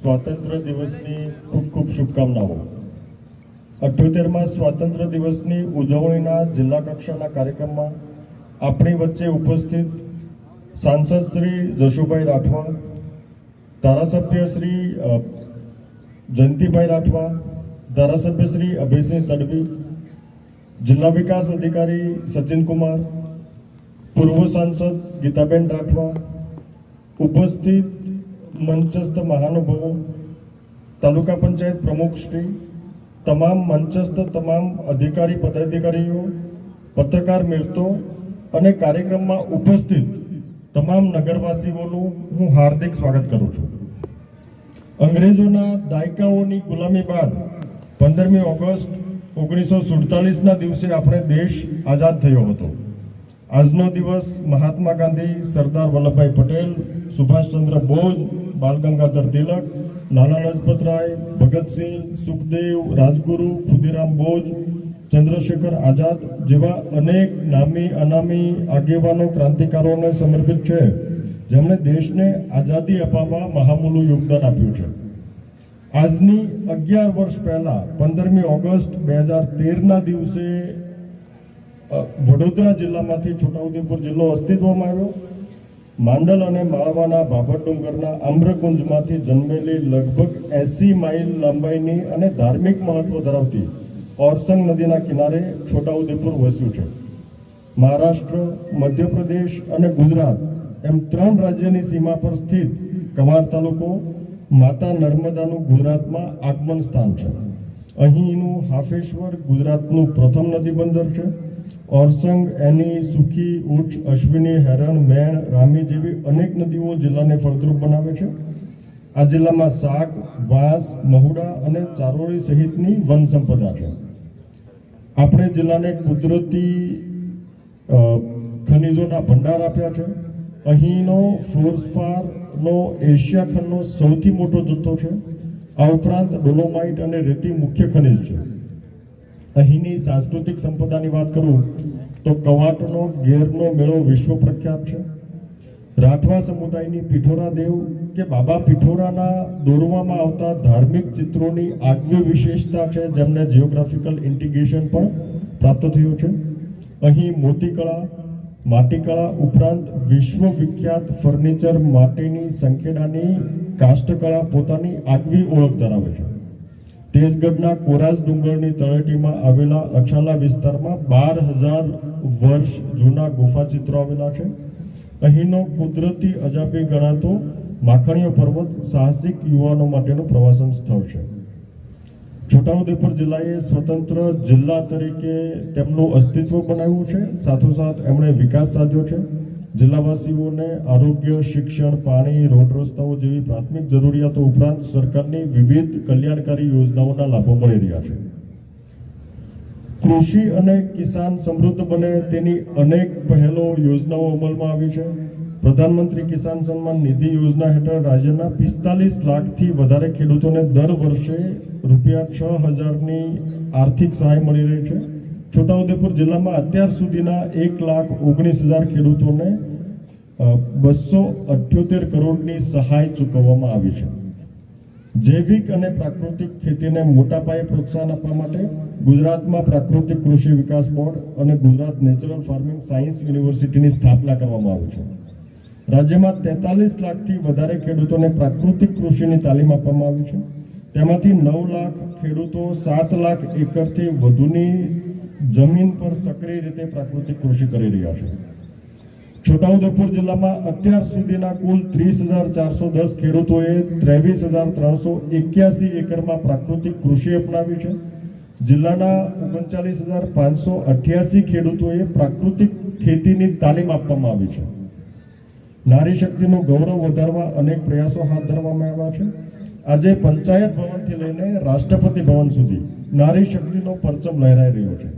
સ્વાતંત્ર્ય દિવસની ખૂબ ખૂબ શુભકામનાઓ. અઠ્યોતેરમાં સ્વાતંત્ર્ય દિવસની ઉજવણીના જિલ્લા કક્ષાના કાર્યક્રમમાં આપણી વચ્ચે ઉપસ્થિત સાંસદ શ્રી જશુભાઈ રાઠવા, ધારાસભ્ય શ્રી જયંતિભાઈ રાઠવા, ધારાસભ્ય શ્રી અભયસિંહ તડવી, જિલ્લા વિકાસ અધિકારી સચિન કુમાર પૂર્વ સાંસદ ગીતાબેન રાઠવા, ઉપસ્થિત મંચસ્થ મહાનુભાવો, તાલુકા પંચાયત પ્રમુખ શ્રી, તમામ મંચસ્થ, તમામ અધિકારી, પદાધિકારીઓ, પત્રકાર મિત્ર અને કાર્યક્રમમાં ઉપસ્થિત તમામ નગરવાસીઓનું હું હાર્દિક સ્વાગત કરું છું. અંગ્રેજોના દાયકાઓની ગુલામી બાદ પંદરમી ઓગસ્ટ ઓગણીસો સુડતાલીસના દિવસે આપણે દેશ આઝાદ થયો હતો. આજનો દિવસ મહાત્મા ગાંધી, સરદાર વલ્લભભાઈ પટેલ, સુભાષચંદ્ર બોઝ બાલ ગંગાધર તિલક લાલા લજપત રાય, ભગતસિંહ, સુખદેવ, રાજગુરુ, ખુદીરામ બોઝ, ચંદ્રશેખર આઝાદ જેવા અનેક નામી, અનામી આગેવાનો ક્રાંતિકારોને સમર્પિત છે. જેમણે દેશને આઝાદી અપાવવા મહામૂલું યોગદાન આપ્યું છે. આજની અગિયાર વર્ષ પહેલા પંદરમી ઓગસ્ટ બે હજાર તેરના દિવસે વડોદરા જિલ્લામાંથી છોટાઉદેપુર જિલ્લો અસ્તિત્વમાં આવ્યો. માંડલ અને માળવાના ભાભર ડુંગરના આમ્રકુંજમાંથી જન્મેલી લગભગ એસી માઇલ લંબાઈની અને ધાર્મિક મહત્વ ધરાવતી ઓરસંગ નદીના કિનારે છોટાઉદેપુર વસ્યું છે. મહારાષ્ટ્ર, મધ્યપ્રદેશ અને ગુજરાત એમ ત્રણ રાજ્યની સીમા પર સ્થિત કવાડ તાલુકો માતા નર્મદાનું ગુજરાતમાં આગમન સ્થાન છે. અહીંનું હાફેશ્વર ગુજરાતનું પ્રથમ નદી બંદર છે. ઓરસંગ એની સુખી, ઉચ્ચ, અશ્વિની, હેરણ, મેણ, રામી જેવી અનેક નદીઓ જિલ્લાને ફળદ્રુપ બનાવે છે. આ જિલ્લામાં શાક, વાંસ, મહુડા અને ચારોળી સહિતની વન સંપદા છે. આપણે જિલ્લાને કુદરતી ખનિજોના ભંડાર આપ્યા છે. અહીંનો ફ્લોરસ્પારનો એશિયા ખંડનો સૌથી મોટો જથ્થો છે. આ ઉપરાંત ડોલોમાઇટ અને રેતી મુખ્ય ખનિજ છે. અહીંની સાંસ્કૃતિક સંપદાની વાત કરું, તો કવાટનો, ગેરનો મેળો વિશ્વ પ્રખ્યાત છે. રાઠવા સમુદાયની પીઠોરા દેવ કે બાબા પીઠોરાના દોરવામાં આવતા ધાર્મિક ચિત્રોની આગવી વિશેષતા છે, જેમને જિયોગ્રાફિકલ ઇન્ટિગ્રેશન પણ પ્રાપ્ત થયું છે. અહીં મોતીકળા, માટીકળા ઉપરાંત વિશ્વ વિખ્યાત ફર્નિચર માટેની સંખેડાની કાષ્ઠકળા પોતાની આગવી ઓળખ ધરાવે છે. તેજગઢના કોરાસ ડુંગરની તળેટીમાં આવેલા અછાલા વિસ્તારમાં બાર હજાર વર્ષ જૂના ગુફા ચિત્રો આવેલા છે. અહીંનો કુદરતી અજાપી ગણાતો માખણીયો પર્વત સાહસિક યુવાનો માટેનું પ્રવાસન સ્થળ છે. છોટાઉદેપુર જિલ્લાએ સ્વતંત્ર જિલ્લા તરીકે તેમનું અસ્તિત્વ બનાવ્યું છે. સાથોસાથ એમણે વિકાસ સાધ્યો છે. જિલ્લાવાસીઓને આરોગ્ય, શિક્ષણ, પાણી, રોડ રસ્તાઓ જેવી પ્રાથમિક જરૂરિયાતો ઉપરાંત સરકારની વિવિધ કલ્યાણકારી યોજનાઓના લાભો મળી રહ્યા છે. કૃષિ અને કિસાન સમૃદ્ધ બને તેની અનેક પહેલો યોજનાઓ અમલમાં આવી છે. પ્રધાનમંત્રી કિસાન સન્માન નિધિ યોજના હેઠળ રાજ્યના પિસ્તાલીસ લાખથી વધારે ખેડૂતોને દર વર્ષે રૂપિયા છ હજારની આર્થિક સહાય મળી રહી છે. છોટાઉદેપુર જિલ્લામાં અત્યાર સુધીના એક લાખ ઓગણીસ હજાર ખેડૂતોને બસો અઠ્યોતેર કરોડની સહાય ચૂકવવામાં આવી છે. જૈવિક અને પ્રાકૃતિક ખેતીને મોટા પાયે પ્રોત્સાહન આપવા માટે ગુજરાતમાં પ્રાકૃતિક કૃષિ વિકાસ બોર્ડ અને ગુજરાત નેચરલ ફાર્મિંગ સાયન્સ યુનિવર્સિટીની સ્થાપના કરવામાં આવી છે. રાજ્યમાં તેતાલીસ લાખથી વધારે ખેડૂતોને પ્રાકૃતિક કૃષિની તાલીમ આપવામાં આવી છે. તેમાંથી નવ લાખ ખેડૂતો સાત લાખ એકરથી વધુની જમીન પર સક્રિય રીતે પ્રાકૃતિક કૃષિ કરી રહ્યા છે. છોટાઉદેપુર જિલ્લામાં અત્યાર સુધીના કુલ ત્રીસ હજાર ચારસો દસ ખેડૂતોએ ત્રેવીસ હજાર ત્રણસો એક્યાસી એકરમાં પ્રાકૃતિક કૃષિ અપનાવી છે. જિલ્લાના ઓગણચાલીસ હજાર પાંચસો અઠ્યાસી ખેડૂતોએ પ્રાકૃતિક ખેતીની તાલીમ આપવામાં આવી છે. નારી શક્તિનું ગૌરવ વધારવા અનેક પ્રયાસો હાથ ધરવામાં આવ્યા છે. આજે પંચાયત ભવનથી લઈને રાષ્ટ્રપતિ ભવન સુધી નારી શક્તિનો પરચમ લહેરાઈ રહ્યો છે.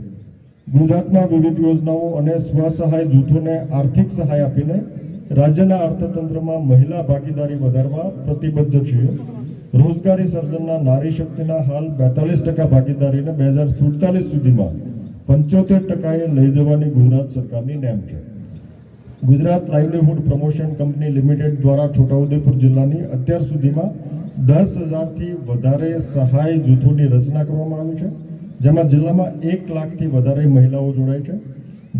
ગુજરાતમાં વિવિધ યોજનાઓ અને સ્વસહાય જૂથોને આર્થિક સહાય આપીને રાજ્યના અર્થતંત્રમાં મહિલા ભાગીદારી વધારવા પ્રતિબદ્ધ છીએ. રોજગારી સર્જનના નારી શક્તિના હાલ બેતાલીસ ટકા ભાગીદારીને બે હજાર સુડતાલીસ સુધીમાં પંચોતેર ટકાએ લઈ જવાની ગુજરાત સરકારની નેમ છે. Gujarat livelihood promotion company limited દ્વારા છોટાઉદેપુર જિલ્લાની અત્યાર સુધીમાં દસ હજારથી વધારે સહાય જૂથોની રચના કરવામાં આવી છે. જેમાં જિલ્લામાં એક લાખથી વધારે મહિલાઓ જોડાય છે.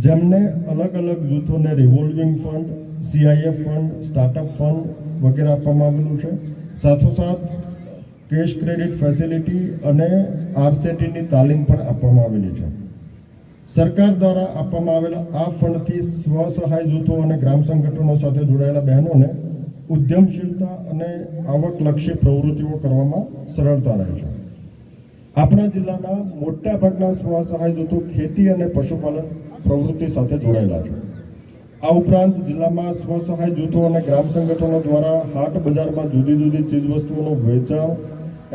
જેમને અલગ અલગ જૂથોને revolving fund CIF fund startup fund વગેરે આપવામાં આવેલું છે. સાથોસાથ કેશ ક્રેડિટ ફેસિલિટી અને આરસેટીની તાલીમ પણ આપવામાં આવેલી છે. સરકાર દ્વારા આપવામાં આવેલા આ ફંડથી સ્વસહાય જૂથો અને ગ્રામ સંગઠનો સાથે જોડાયેલા બહેનોને ઉદ્યમશીલતા અને આવકલક્ષી પ્રવૃત્તિઓ કરવામાં સરળતા રહે છે. આપણા જિલ્લાના મોટા ભાગના સ્વ સહાય જૂથો ખેતી અને પશુપાલન પ્રવૃત્તિ સાથે જોડાયેલા છે. આ ઉપરાંત જિલ્લામાં સ્વ સહાય જૂથો અને ગ્રામ સંગઠનો દ્વારા હાટ બજારમાં જુદી જુદી ચીજવસ્તુઓનું વેચાણ,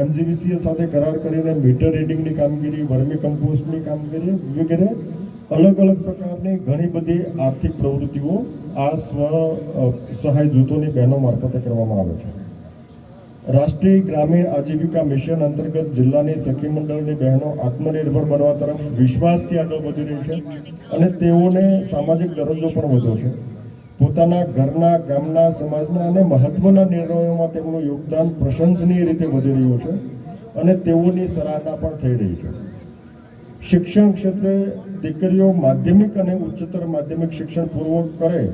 એમજીવીસીએલ સાથે કરાર કરીને મીટર રીડિંગની કામગીરી, વર્મી કમ્પોસ્ટની કામગીરી વગેરે અલગ અલગ પ્રકારની ઘણી બધી આર્થિક પ્રવૃત્તિઓ આ સ્વ સહાય જૂથોની બહેનો મારફતે કરવામાં આવે છે. રાષ્ટ્રીય ગ્રામીણ આજીવિકા મિશન અંતર્ગત જિલ્લાની સખી મંડળની બહેનો આત્મનિર્ભર બનવા તરફ વિશ્વાસથી આગળ વધી રહી છે અને તેઓને સામાજિક દરજ્જો પણ વધ્યો છે. પોતાના ઘરના, ગામના, સમાજના અને મહત્વના નિર્ણયોમાં તેમનું યોગદાન પ્રશંસનીય રીતે વધી રહ્યું છે અને તેઓની સરાહના પણ થઈ રહી છે. શિક્ષણ ક્ષેત્રે દીકરીઓ માધ્યમિક અને ઉચ્ચતર માધ્યમિક શિક્ષણ પૂર્વક કરે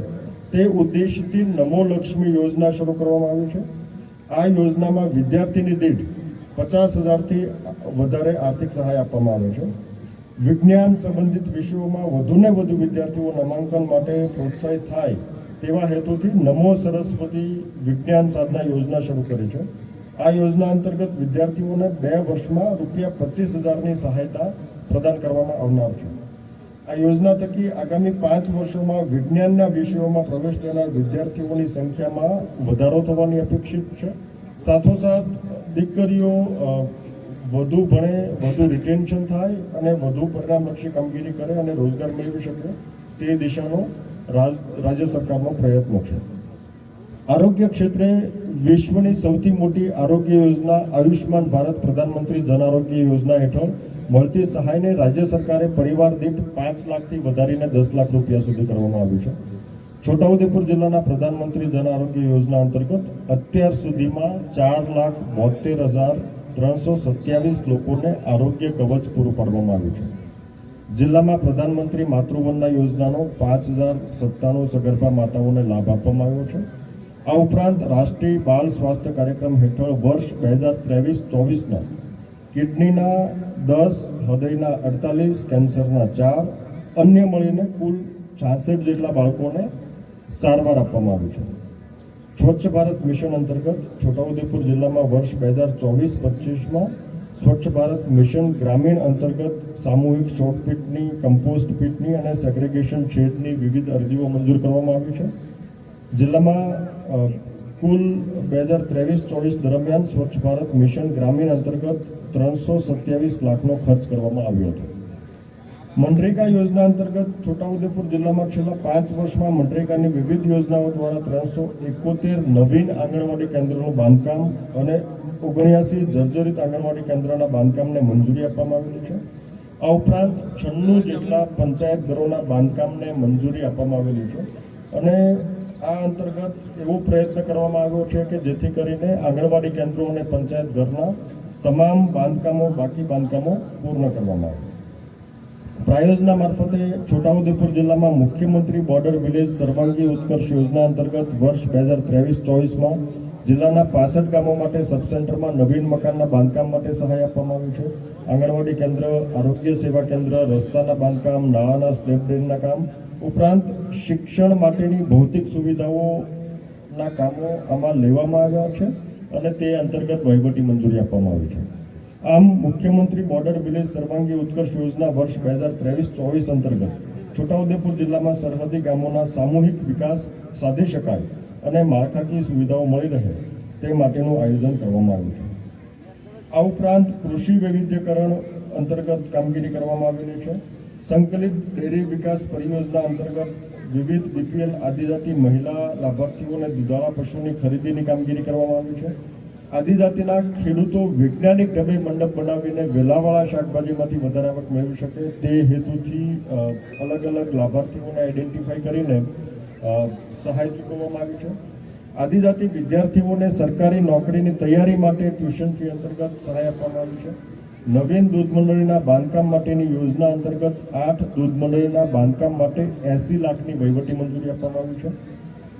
તે ઉદ્દેશથી નમો લક્ષ્મી યોજના શરૂ કરવામાં આવી છે. આ યોજનામાં વિદ્યાર્થીની દીઠ પચાસ હજારથી વધારે આર્થિક સહાય આપવામાં આવે છે. વિજ્ઞાન સંબંધિત વિષયોમાં વધુને વધુ વિદ્યાર્થીઓ નામાંકન માટે પ્રોત્સાહિત થાય તેવા હેતુથી નમો સરસ્વતી વિજ્ઞાન સાધના યોજના શરૂ કરી છે. આ યોજના અંતર્ગત વિદ્યાર્થીઓને બે વર્ષમાં રૂપિયા પચીસ હજારની સહાયતા પ્રદાન કરવામાં આવનાર છે. આ યોજના થકી આગામી પાંચ વર્ષોમાં વિજ્ઞાનના વિષયોમાં પ્રવેશ લેનાર વિદ્યાર્થીઓની સંખ્યામાં વધારો થવાની અપેક્ષિત છે. સાથોસાથ, દીકરીઓ વધુ ભણે, વધુ રિટેન્શન થાય અને વધુ પરિણામલક્ષી કામગીરી કરે અને રોજગાર મેળવી શકે તે દિશાનો રાજ, રાજ્ય સરકારનો પ્રયત્ન છે. આરોગ્ય ક્ષેત્રે વિશ્વની સૌથી મોટી આરોગ્ય યોજના આયુષ્યમાન ભારત પ્રધાનમંત્રી જન આરોગ્ય યોજના હેઠળ મળતી સહાયને રાજ્ય સરકારે પરિવાર દીઠ પાંચ લાખથી વધારીને દસ લાખ રૂપિયા સુધી કરવામાં આવ્યું છે. છોટાઉદેપુર જિલ્લાના પ્રધાનમંત્રી જન આરોગ્ય યોજના અંતર્ગત અત્યાર સુધીમાં ચાર લાખ બોતેર હજાર ત્રણસો સત્યાવીસ લોકોને આરોગ્ય કવચ પૂરું પાડવામાં આવ્યું છે. જિલ્લામાં પ્રધાનમંત્રી માતૃવંદના યોજનાનો પાંચ હજાર સત્તાણું સગર્ભા માતાઓને લાભ આપવામાં આવ્યો છે. આ ઉપરાંત રાષ્ટ્રીય બાળ સ્વાસ્થ્ય કાર્યક્રમ હેઠળ વર્ષ બે હજાર ત્રેવીસ ચોવીસના કિડનીના દસ, હૃદયના અડતાલીસ, કેન્સરના ચાર, અન્ય મળીને કુલ છાસઠ જેટલા બાળકોને સારવાર આપવામાં આવી છે. સ્વચ્છ ભારત મિશન અંતર્ગત છોટાઉદેપુર જિલ્લામાં વર્ષ બે હજાર ચોવીસ પચીસમાં સ્વચ્છ ભારત મિશન ગ્રામીણ અંતર્ગત સામૂહિક શોર્ટપીટની કમ્પોસ્ટ પીટની અને સેગ્રેગેશન શેડની વિવિધ અરજીઓ મંજૂર કરવામાં આવી છે. જિલ્લામાં કુલ બે હજાર ત્રેવીસ ચોવીસ દરમિયાન સ્વચ્છ ભારત મિશન ગ્રામીણ અંતર્ગત ત્રણસો સત્યાવીસ લાખનો ખર્ચ કરવામાં આવ્યો હતો. મનરેગા યોજના અંતર્ગત છોટાઉદેપુર જિલ્લામાં છેલ્લા પાંચ વર્ષમાં મનરેગાની વિવિધ યોજનાઓ દ્વારા ત્રણસો એકોતેર નવીન આંગણવાડી કેન્દ્રોનું બાંધકામ અને ઓગણ્યાસી જર્જરિત આંગણવાડી કેન્દ્રના બાંધકામને મંજૂરી આપવામાં આવેલી છે. આ ઉપરાંત છન્નું જેટલા પંચાયત ઘરોના બાંધકામને મંજૂરી આપવામાં આવેલી છે. અને આ અંતર્ગત એવો પ્રયત્ન કરવામાં આવ્યો છે કે જેથી કરીને આંગણવાડી કેન્દ્રો અને પંચાયત ઘરના તમામ બાંધકામો, બાકી બાંધકામો પૂર્ણ કરવામાં આવે. પ્રાયોજના મારફતે છોટાઉદેપુર જિલ્લામાં મુખ્યમંત્રી બોર્ડર વિલેજ સર્વાંગી ઉત્કર્ષ યોજના અંતર્ગત વર્ષ બે હજાર ત્રેવીસ ચોવીસમાં જિલ્લાના પાસઠ ગામો માટે સબસેન્ટરમાં નવીન મકાનના બાંધકામ માટે સહાય આપવામાં આવી છે. આંગણવાડી કેન્દ્ર, આરોગ્ય સેવા કેન્દ્ર, રસ્તાના બાંધકામ, નાળાના સ્લેબ ડ્રેનના કામ ઉપરાંત શિક્ષણ માટેની ભૌતિક સુવિધાઓના કામો આમાં લેવામાં આવ્યા છે અને તે અંતર્ગત વહીવટી મંજૂરી આપવામાં આવી છે. આમ, મુખ્યમંત્રી બોર્ડર વિલેજ સર્વાંગી ઉત્કર્ષ યોજના વર્ષ બે હજાર ત્રેવીસ ચોવીસ અંતર્ગત છોટાઉદેપુર જિલ્લામાં સરહદી ગામોના સામૂહિક વિકાસ સાધી શકાય અને માળખાકીય સુવિધાઓ મળી રહે તે માટેનું આયોજન કરવામાં આવ્યું છે. આ ઉપરાંત કૃષિ વૈવિધ્યકરણ અંતર્ગત કામગીરી કરવામાં આવેલી છે. સંકલિત ડેરી વિકાસ પરિયોજના અંતર્ગત વિવિધ બીપીએલ આદિજાતિ મહિલા લાભાર્થીઓને દુધાળા પશુની ખરીદીની કામગીરી કરવામાં આવી છે. આદિજાતિના ખેડૂતો વૈજ્ઞાનિક ઢબે મંડપ બનાવીને વેલાવાળા શાકભાજીમાંથી વધારે આવક મેળવી શકે. તે હેતુથી અલગ અલગ લાભાર્થીઓને આઈડેન્ટિફાઈ કરીને સહાય ચૂકવવામાં આવી છે. આદિજાતિ વિદ્યાર્થીઓને સરકારી નોકરીની તૈયારી માટે ટ્યુશન ફી અંતર્ગત સહાય આપવામાં આવી છે. નવીન દૂધ મંડળીના બાંધકામ માટેની યોજના અંતર્ગત આઠ દૂધ મંડળીના બાંધકામ માટે એસી લાખની વહીવટી મંજૂરી આપવામાં આવી છે.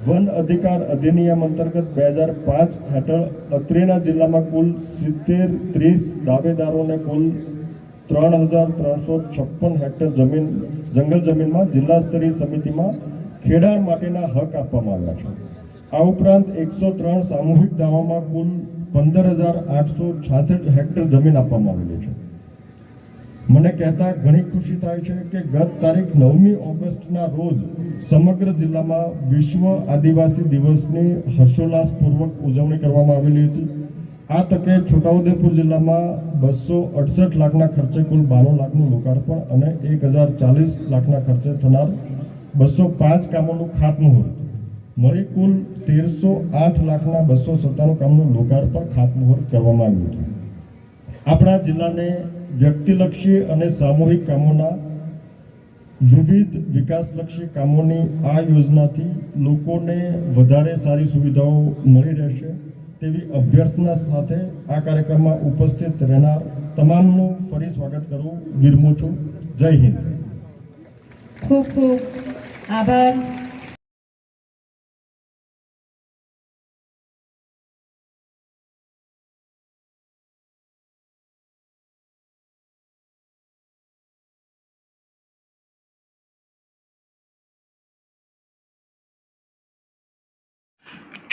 વન અધિકાર અધિનિયમ અંતર્ગત બે હજાર પાંચ હેઠળ અત્રેના જિલ્લામાં કુલ સિત્તેર ત્રીસ દાવેદારોને કુલ ત્રણ હજાર ત્રણસો છપ્પન હેક્ટર જમીન, જંગલ જમીનમાં જિલ્લા સ્તરીય સમિતિમાં ખેડાણ માટેના હક આપવામાં આવ્યા છે. આ ઉપરાંત એકસો ત્રણ સામૂહિક દાવામાં કુલ પંદર હજાર આઠસો છાસઠ હેક્ટર જમીન આપવામાં આવેલી છે. મને કહેતા ઘણી ખુશી થાય છે કે ગત તારીખ નવમી ઓગસ્ટના રોજ સમગ્ર જિલ્લામાં વિશ્વ આદિવાસી દિવસની હર્ષોલ્લાસપૂર્વક ઉજવણી કરવામાં આવેલી હતી. આ તકે છોટાઉદેપુર જિલ્લામાં બસો અડસઠ લાખના ખર્ચે કુલ બાણું લાખનું લોકાર્પણ અને એક હજાર ચાલીસ લાખના ખર્ચે થનાર બસો પાંચ કામોનું ખાતમુહૂર્ત મળી કુલ તેરસો આઠ લાખના બસો સત્તાણું કામનું લોકાર્પણ ખાતમુહૂર્ત કરવામાં આવ્યું હતું. આપણા જિલ્લાને વ્યક્તિલક્ષી અને સામૂહિક કામોના વિવિધ વિકાસલક્ષી કામોની આ યોજનાથી લોકોને વધારે સારી સુવિધાઓ મળી રહેશે તેવી અભ્યર્થના સાથે આ કાર્યક્રમમાં ઉપસ્થિત રહેનાર તમામનું ફરી સ્વાગત કરવું વિરમું છું. જય હિન્દ. ખૂબ ખૂબ આભાર.